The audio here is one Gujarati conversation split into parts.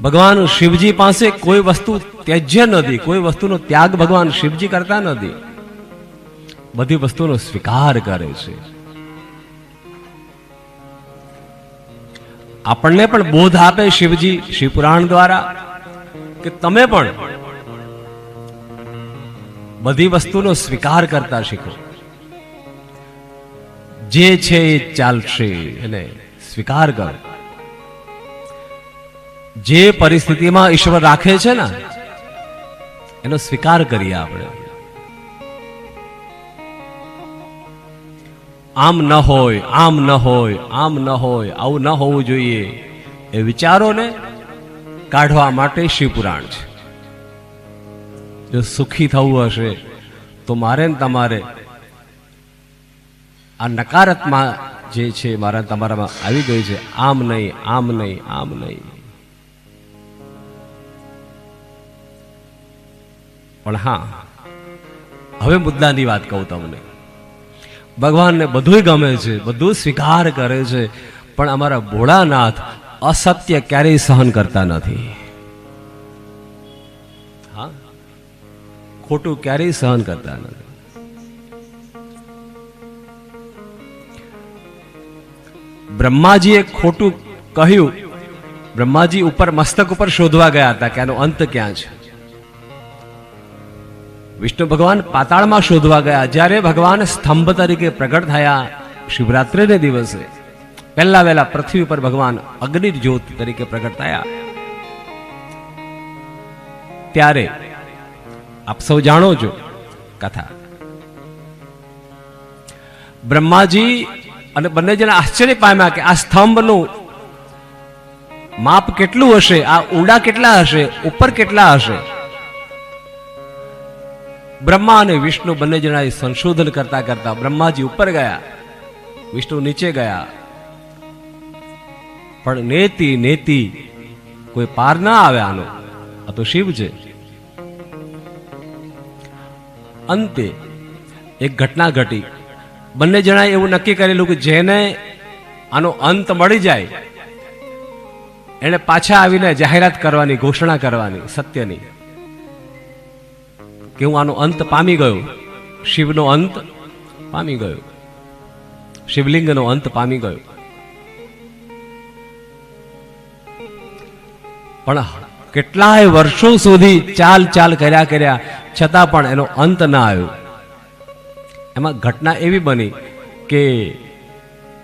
ભગવાન શિવજી પાસે કોઈ વસ્તુ ત્યજ્ય નથી કોઈ વસ્તુનો ત્યાગ ભગવાન શિવજી કરતા નથી બધી વસ્તુનો સ્વીકાર કરે છે. આપણને પણ બોધ આપે શિવજી શિવપુરાણ દ્વારા કે તમે પણ બધી વસ્તુનો સ્વીકાર કરતા શીખો. જે છે એ ચાલશે, એને સ્વીકાર કરો. જે પરિસ્થિતિમાં ઈશ્વર રાખે છે ને, એનો સ્વીકાર કરીએ આપણે. આમ ન હોય, આમ ન હોય, આમ ન હોય, આવું ન હોવું જોઈએ એ વિચારોને કાઢવા માટે શિવપુરાણ છે. જો સુખી થવું હશે, તો મારે ને તમારે આ નકારાત્મક જે છે મારા તમારામાં આવી ગઈ છે. આમ નહીં આમ નહીં આમ નહીં. પણ હા, હવે મુદ્દાની વાત કહું તમને. ભગવાનને બધું ગમે છે, બધું સ્વીકાર કરે છે, પણ અમારા ભોળાનાથ અસત્ય ક્યારેય સહન કરતા નથી. હા, ખોટું ક્યારેય સહન કરતા નથી. બ્રહ્માજીએ ખોટું કહ્યું. બ્રહ્માજી ઉપર, મસ્તક ઉપર શોધવા ગયા હતા કે આનો અંત ક્યાં છે? વિષ્ણુ ભગવાન પાતાળમાં શોધવા ગયા. જ્યારે ભગવાન સ્તંભ તરીકે પ્રગટ થયા શિવરાત્રિને દિવસે. પહેલા વહેલા પૃથ્વી પર ભગવાન અગ્નિ જ્યોત તરીકે પ્રગટ થયા. ત્યારે આપ સૌ જાણો છો કથા. બ્રહ્માજી અને બંને જણા આશ્ચર્ય પામ્યા કે આ સ્તંભનું માપ કેટલું હશે? આ ઊંડા કેટલા હશે? ઉપર કેટલા હશે? બ્રહ્મા અને વિષ્ણુ બંને જણાએ સંશોધન કરતા કરતા બ્રહ્માજી ઉપર ગયા. વિષ્ણુ નીચે ગયા. પણ નેતી નેતી, કોઈ પાર ના આવે આનો. આ તો શિવ છે. અંતે એક ઘટના ઘટી. બંને જણાએ એવું નક્કી કરેલું કે જેને આનો અંત મળી જાય, એને પાછા આવીને જાહેરાત કરવાની, ઘોષણા કરવાની, સત્યની. કે હું આનો અંત પામી ગયો. શિવનો અંત પામી ગયો. શિવલિંગનો અંત પામી ગયો. પણ કેટલાય વર્ષો સુધી ચાલ ચાલ કર્યા કર્યા છતાં પણ એનો અંત ના આવ્યો. એમાં ઘટના એવી બની કે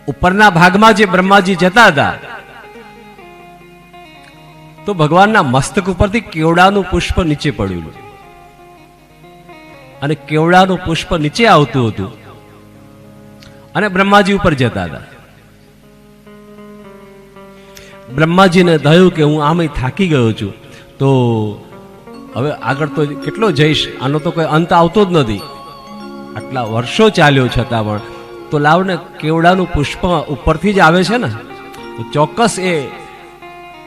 ઉપરના ભાગમાં જે બ્રહ્માજી જતા હતા, તો ભગવાનના મસ્તક ઉપરથી કેવડાનું પુષ્પ નીચે પડ્યું. અને કેવડાનું પુષ્પ નીચે આવતું હતું. અને બ્રહ્માજી ઉપર જતા હતા. બ્રહ્માજીને થયું કે હું આમે થાકી ગયો છું, તો હવે આગળ તો કેટલો જઈશ, આનો તો કોઈ અંત આવતો જ નથી. આટલા વર્ષો ચાલ્યો છતાં પણ, તો લાવને કેવડાનું પુષ્પ ઉપરથી જ આવે છે ને? તો ચોક્કસ એ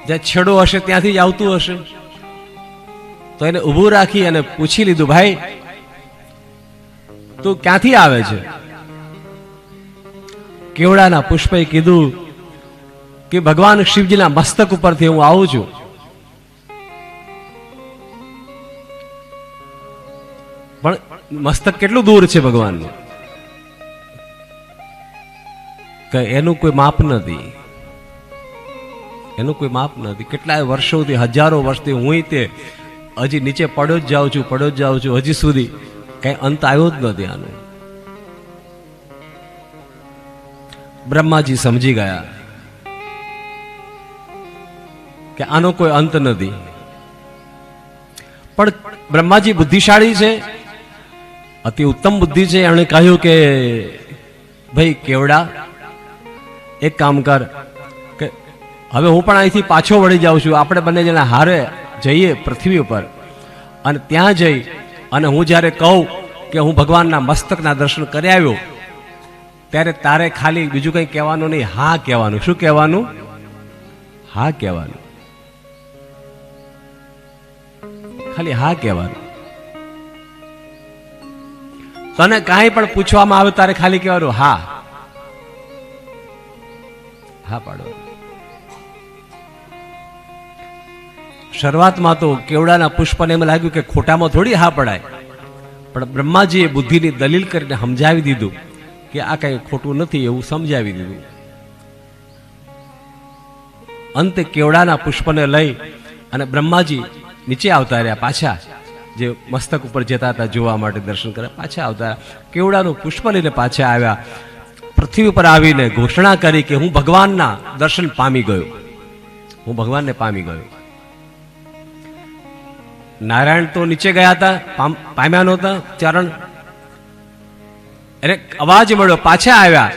જ્યાં છેડો હશે ત્યાંથી જ આવતું હશે. તો એને ઊભું રાખી અને પૂછી લીધું, ભાઈ તું ક્યાંથી આવે છે? કેવડાના પુષ્પે કીધું કે ભગવાન શિવજીના મસ્તક ઉપરથી હું આવું છું. પણ મસ્તક કેટલું દૂર છે ભગવાનનું? કે એનું કોઈ માપ નથી. એનું કોઈ માપ નથી. કેટલાય વર્ષોથી, હજારો વર્ષથી હું તે હજી નીચે પડ્યો જ જાઉં છું, પડ્યો જ જાઉં છું, હજી સુધી કઈ અંત આવ્યો જ નથી આનો બ્રહ્માજી સમજી ગયા કે આનો કોઈ અંત નથી. પણ બ્રહ્માજી બુદ્ધિશાળી છે, અતિ ઉત્તમ બુદ્ધિ છે. એમણે કહ્યું કે, ભાઈ કેવડા, એક કામ કર કે હવે હું પણ અહીંથી પાછો વળી જાઉં છું. આપણે બંને જણા હારે જઈએ પૃથ્વી ઉપર. અને ત્યાં જઈ અને હું જ્યારે કહું કે હું ભગવાનના મસ્તકના દર્શન કરી આવ્યો, ત્યારે તારે ખાલી બીજું કંઈ કહેવાનું નહીં. હા કહેવાનું. શું કહેવાનું? હા કહેવાનું. ખાલી હા કહેવાનું. તને કાંઈ પણ પૂછવામાં આવે તારે ખાલી કહેવાનું, હા. હા પાડો. શરૂઆતમાં તો કેવડાના પુષ્પને એમ લાગ્યું કે ખોટામાં થોડી હા પડાય. પણ બ્રહ્માજીએ બુદ્ધિની દલીલ કરીને સમજાવી દીધું કે આ કંઈ ખોટું નથી એવું સમજાવી દીધું. અંતે કેવડાના પુષ્પને લઈ અને બ્રહ્માજી નીચે આવતા રહ્યા પાછા, જે મસ્તક ઉપર જતા હતા જોવા માટે દર્શન કર્યા પાછા આવતા કેવડાનું પુષ્પ લઈને પાછા આવ્યા. પૃથ્વી ઉપર આવીને ઘોષણા કરી કે હું ભગવાનના દર્શન પામી ગયો. હું ભગવાનને પામી ગયો. નારાયણ તો નીચે ગયા હતા, પામ- પામ્યા નહોતા, ચરણ. એને અવાજ મળ્યો, પાછા આવ્યા.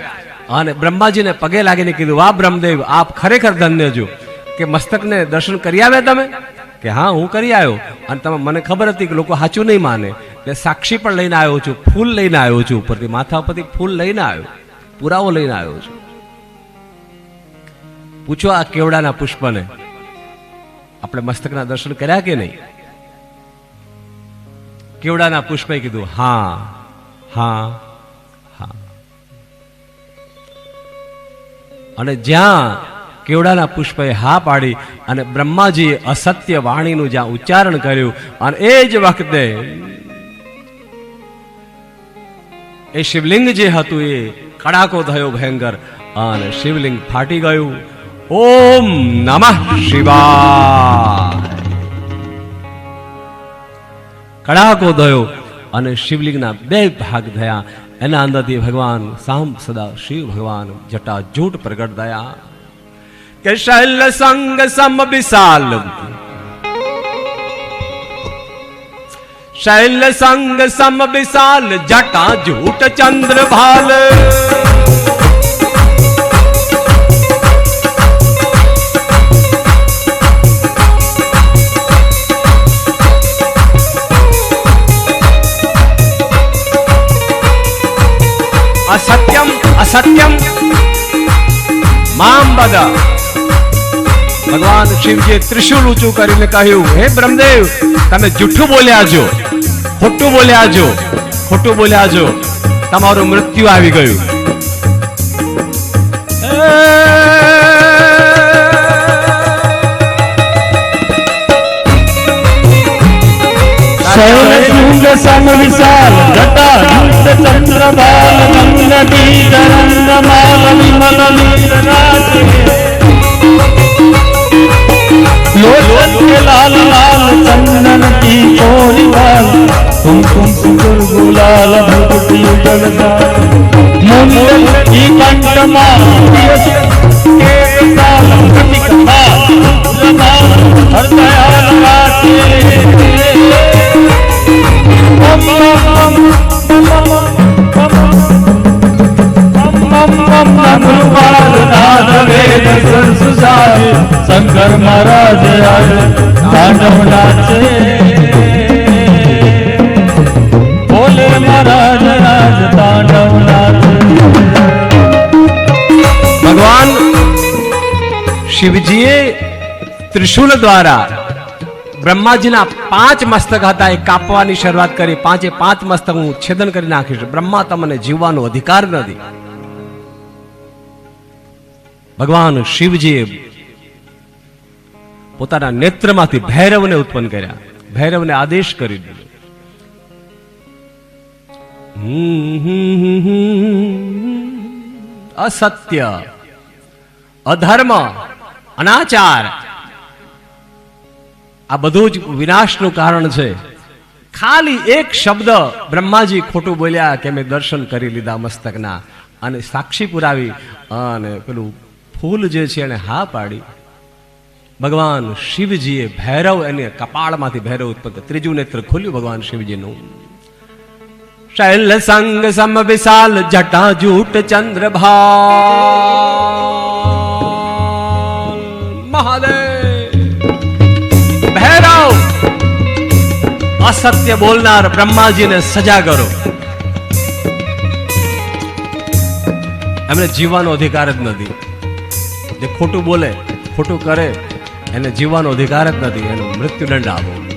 અને બ્રહ્માજીને પગે લાગીને કીધું, વાહ બ્રહ્મદેવ, આપ ખરેખર ધન્ય જો કે મસ્તકને દર્શન કરી આવ્યા તમે? કે, હા, હું કરી આવ્યો. અને તમે, મને ખબર હતી કે લોકો સાચું નહીં માને. એટલે સાક્ષી પણ લઈને આવ્યો છું, ફૂલ લઈને આવ્યો છું, ઉપરથી માથા ઉપરથી ફૂલ લઈને આવ્યો, પુરાવો લઈને આવ્યો છું. પૂછો આ કેવડાના પુષ્પને, આપણે મસ્તકના દર્શન કર્યા કે નહીં? કેવડાના પુષ્પે કીધું, હા હા હા. અને જ્યાં કેવડાના પુષ્પે હા પાડી અને બ્રહ્માજીએ અસત્ય વાણીનું જ્યાં ઉચ્ચારણ કર્યું, અને એ જ વખતે એ શિવલિંગ જે હતું એ કડાકો થયો ભયંકર, અને શિવલિંગ ફાટી ગયું. ઓમ નમઃ શિવાય. કડાકો થયો અને શિવલિંગના બે ભાગ થયા એના અંદરથી ભગવાન સામ સદા શિવ ભગવાન જટા જૂટ પ્રગટ થયા કે શૈલ સંગ સમ વિશાલ. શૈલ સંગ સમ વિશાલ જટા જૂટ ચંદ્ર ભાલ અસત્યમ અસત્યમ મામ બદ ભગવાન શિવજીએ ત્રિશુલ ઊંચું કરીને કહ્યું હે બ્રહ્મદેવ તમે જૂઠું બોલ્યા છો ખોટું બોલ્યા છો ખોટું બોલ્યા છો તમારું મૃત્યુ આવી ગયું સમ વિશાલ જટા જૂટ కుంకుమ గులాల భక్తి ముందు ఈ కంఠమా शंकर महाराज आए दानव नाचे ભગવાન શિવજીએ ત્રિશુલ દ્વારા બ્રહ્માજીના પાંચ મસ્તક હતા એ કાપવાની શરૂઆત કરી, પાંચે પાંચ મસ્તક હું છેદન કરી નાખીશ. બ્રહ્મા તમને જીવવાનો અધિકાર નથી. ભગવાન શિવજીએ પોતાના નેત્રમાંથી ભૈરવને ઉત્પન્ન કર્યા. ભૈરવને આદેશ કરી દીધો. અસત્ય અધર્મ અનાચાર આ બધું જ વિનાશનું કારણ છે. ખાલી એક શબ્દ બ્રહ્માજી ખોટું બોલ્યા કે મેં દર્શન કરી લીધા મસ્તકના. અને સાક્ષી પુરાવી, અને પેલું ફૂલ જે છે એને હા પાડી. ભગવાન શિવજીએ ભૈરવ એને કપાળમાંથી ભૈરવ ઉત્પન્ન. ત્રીજું નેત્ર ખોલ્યું ભગવાન શિવજીનું. સંગ સમ વિશાલ જટા જૂટ ચંદ્ર મહાદેવ ભૈરવ અસત્ય બોલનાર બ્રહ્માજીને સજા કરો એમને જીવવાનો અધિકાર જ નથી જે ખોટું બોલે ખોટું કરે એને જીવવાનો અધિકાર જ નથી એનો મૃત્યુદંડ આપો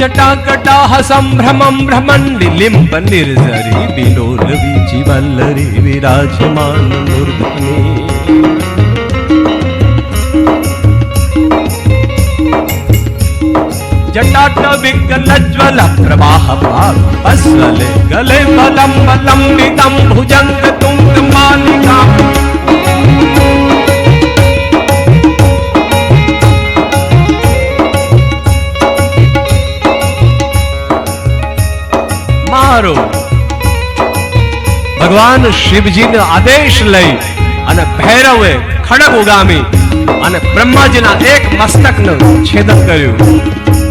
જટાકટાહ સંભ્રમમ ભ્રમંડી લિંબ નિર્ઝરી બિલોલ વીચી વલ્લરી વિરાજમાન મૂર્ધની જટાટ વિકલજ્વલ પ્રવાહ પસ્વલે ગલે પદમ લંબિતમ ભુજંગ તુંગ માલિકા મારો ભગવાન શિવજીનો આદેશ લઈ અને ભૈરવે ખડગ ઉગામી અને બ્રહ્માજીના એક મસ્તકનું છેદન કર્યું.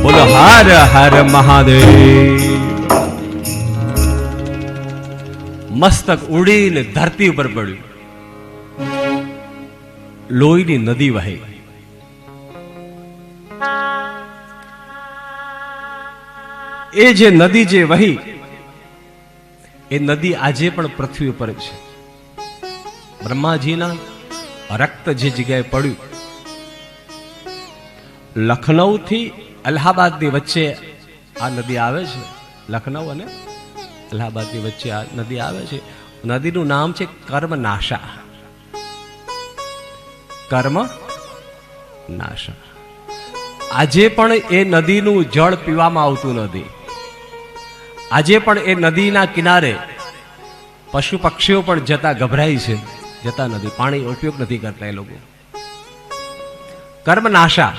બોલો હર હર મહાદેવ. મસ્તક ઉડીને ધરતી ઉપર પડ્યું. લોહીની નદી વહી. એ જે નદી જે વહી એ નદી આજે પણ પૃથ્વી ઉપર છે. બ્રહ્માજીના રક્ત જે જગ્યાએ પડ્યું લખનૌ થી અલ્હાબાદની વચ્ચે આ નદી આવે છે. લખનૌ અને અલ્હાબાદની વચ્ચે આ નદી આવે છે. નદીનું નામ છે કર્મનાશા. કર્મ નાશા આજે પણ એ નદીનું જળ પીવામાં આવતું નથી. આજે પણ એ નદીના કિનારે પશુ પક્ષીઓ પણ જતા ગભરાય છે, જતા નથી. પાણી ઉપયોગ નથી કરતા એ લોકો. કર્મનાશા.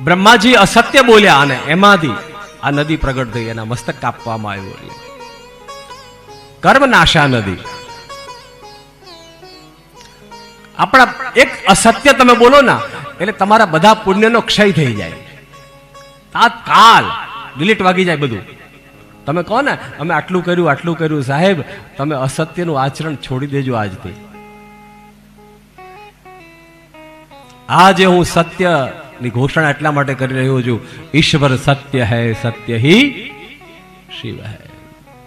બ્રહ્માજી અસત્ય બોલ્યા અને એમાંથી આ નદી પ્રગટ થઈ, એના મસ્તક કાપવામાં આવ્યું એટલે કર્મ નદી. આપણા એક અસત્ય તમે બોલો ના, એટલે તમારા બધા પુણ્યનો ક્ષય થઈ જાય. તાત્કાલ ડિલીટ વાગી જાય બધું. તમે કહો ને અમે આટલું કર્યું આટલું કર્યું. સાહેબ, તમે અસત્યનું આચરણ છોડી દેજો આજથી. આજે હું સત્યની ઘોષણા એટલા માટે કરી રહ્યો છું. ઈશ્વર સત્ય હૈ, સત્ય હી શિવ હૈ.